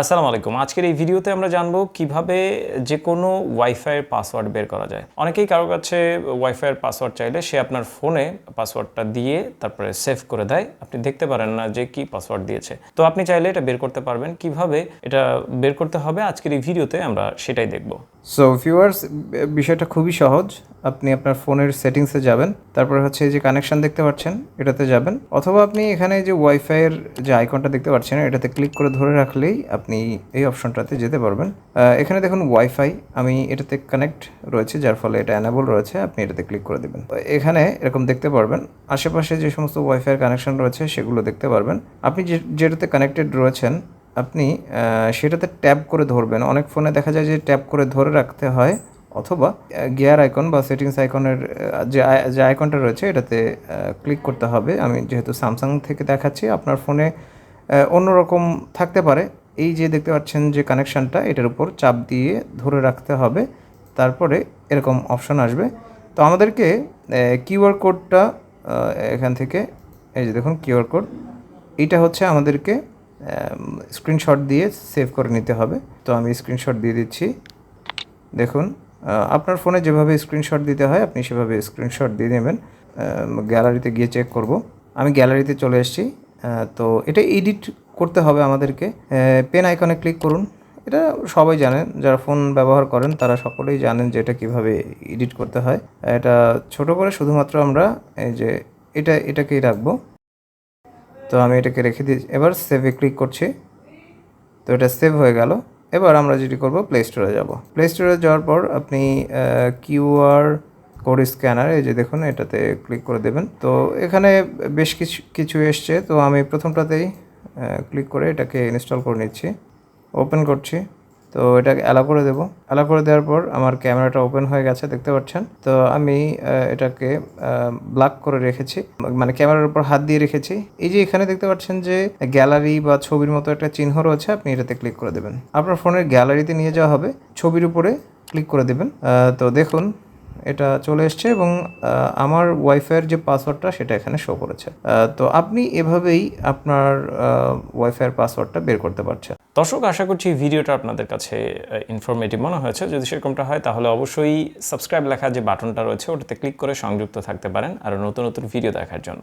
আসসালামু আলাইকুম। আজকের এই ভিডিওতে আমরা জানব কীভাবে যে কোনো ওয়াইফাইয়ের পাসওয়ার্ড বের করা যায়। অনেকেই কারও কাছে ওয়াইফাইয়ের পাসওয়ার্ড চাইলে সে আপনার ফোনে পাসওয়ার্ডটা দিয়ে তারপরে সেভ করে দেয়। আপনি দেখতে পারেন না যে কি পাসওয়ার্ড দিয়েছে। তো আপনি চাইলে এটা বের করতে পারবেন। কীভাবে এটা বের করতে হবে আজকের এই ভিডিওতে আমরা সেটাই দেখব। সো ভিউয়ার্স বিষয়টা খুবই সহজ। আপনি আপনার ফোনের সেটিংসে যাবেন। তারপরে হচ্ছে এই যে কানেকশন দেখতে পাচ্ছেন, এটাতে যাবেন। অথবা আপনি এখানে যে ওয়াইফাইয়ের যে আইকনটা দেখতে পাচ্ছেন, এটাতে ক্লিক করে ধরে রাখলেই আপনি এই অপশনটাতে যেতে পারবেন। এখানে দেখুন ওয়াইফাই আমি এটাতে কানেক্ট রয়েছে, যার ফলে এটা অ্যানাবল রয়েছে, আপনি এটাতে ক্লিক করে দেবেন। এখানে এরকম দেখতে পারবেন, আশেপাশে যে সমস্ত ওয়াইফাইয়ের কানেকশন রয়েছে, সেগুলো দেখতে পারবেন। আপনি যে, যেটাতে কানেক্টেড রয়েছেন, আপনি সেটাতে ট্যাপ করে ধরবেন। অনেক ফোনে দেখা যায় যে ট্যাপ করে ধরে রাখতে হয়, অথবা গিয়ার আইকন বা সেটিংস আইকনের যে যে আইকনটা রয়েছে, এটাতে ক্লিক করতে হবে। আমি যেহেতু স্যামসাং থেকে দেখাচ্ছি, আপনার ফোনে অন্যরকম থাকতে পারে। এই যে দেখতে পাচ্ছেন যে কানেকশানটা এটার উপর চাপ দিয়ে ধরে রাখতে হবে। তারপরে এরকম অপশন আসবে। তো আমাদেরকে কিউআর কোডটা এখান থেকে, এই যে দেখুন কিউআর কোড এটা হচ্ছে আমাদেরকে স্ক্রিনশট দিয়ে সেভ করে নিতে হবে। তো আমি স্ক্রিনশট দিয়ে দিচ্ছি। দেখুন আপনার ফোনে যেভাবে স্ক্রিনশট দিতে হয়, আপনি সেভাবে স্ক্রিনশট দিয়ে নেবেন। গ্যালারিতে গিয়ে চেক করব। আমি গ্যালারিতে চলে এসেছি। তো এটা এডিট করতে হবে আমাদেরকে। পেন আইকনে ক্লিক করুন। এটা সবাই জানেন যারা ফোন ব্যবহার করেন, তারা সকলেই জানেন যে এটা কীভাবে এডিট করতে হয়। এটা ছোট করে শুধুমাত্র আমরা এই যে এটা, এটাকেই রাখব। তো আমি এটাকে রেখে দিই। এবার সেভে ক্লিক করছি। তো এটা সেভ হয়ে গেল। এবার আমরা যেটি করব প্লে স্টোরে যাব। প্লে স্টোরে যাওয়ার পর আপনি কিউআর কোড স্ক্যানার এই যে দেখুন, এটাতে ক্লিক করে দেবেন। তো এখানে বেশ কিছু কিছু এসছে। তো আমি প্রথমটাতেই ক্লিক করে এটাকে ইনস্টল করে নিচ্ছি। ওপেন করছি। তো এটাকে অ্যালাউ করে দেবো। অ্যালাউ করে দেওয়ার পর আমার ক্যামেরাটা ওপেন হয়ে গেছে, দেখতে পাচ্ছেন? তো আমি এটাকে ব্ল্যাক করে রেখেছি। মানে ক্যামেরার উপর হাত দিয়ে রেখেছি। এই যে এখানে দেখতে পাচ্ছেন যে গ্যালারি বা ছবির মতো একটা চিহ্ন রয়েছে, আপনি এটাতে ক্লিক করে দেবেন। আপনার ফোনের গ্যালারিতে নিয়ে যাওয়া হবে। ছবির উপরে ক্লিক করে দেবেন। তো দেখুন এটা চলে এসছে এবং আমার ওয়াইফাইয়ের যে পাসওয়ার্ডটা সেটা এখানে শো করেছে। তো আপনি এভাবেই আপনার ওয়াইফাইয়ের পাসওয়ার্ডটা বের করতে পারছেন। দর্শক, আশা করছি ভিডিওটা আপনাদের কাছে ইনফরমেটিভ মনে হয়েছে। যদি সেরকমটা হয়, তাহলে অবশ্যই সাবস্ক্রাইব লেখা যে বাটনটা রয়েছে, ওটাতে ক্লিক করে সংযুক্ত থাকতে পারেন আর নতুন নতুন ভিডিও দেখার জন্য।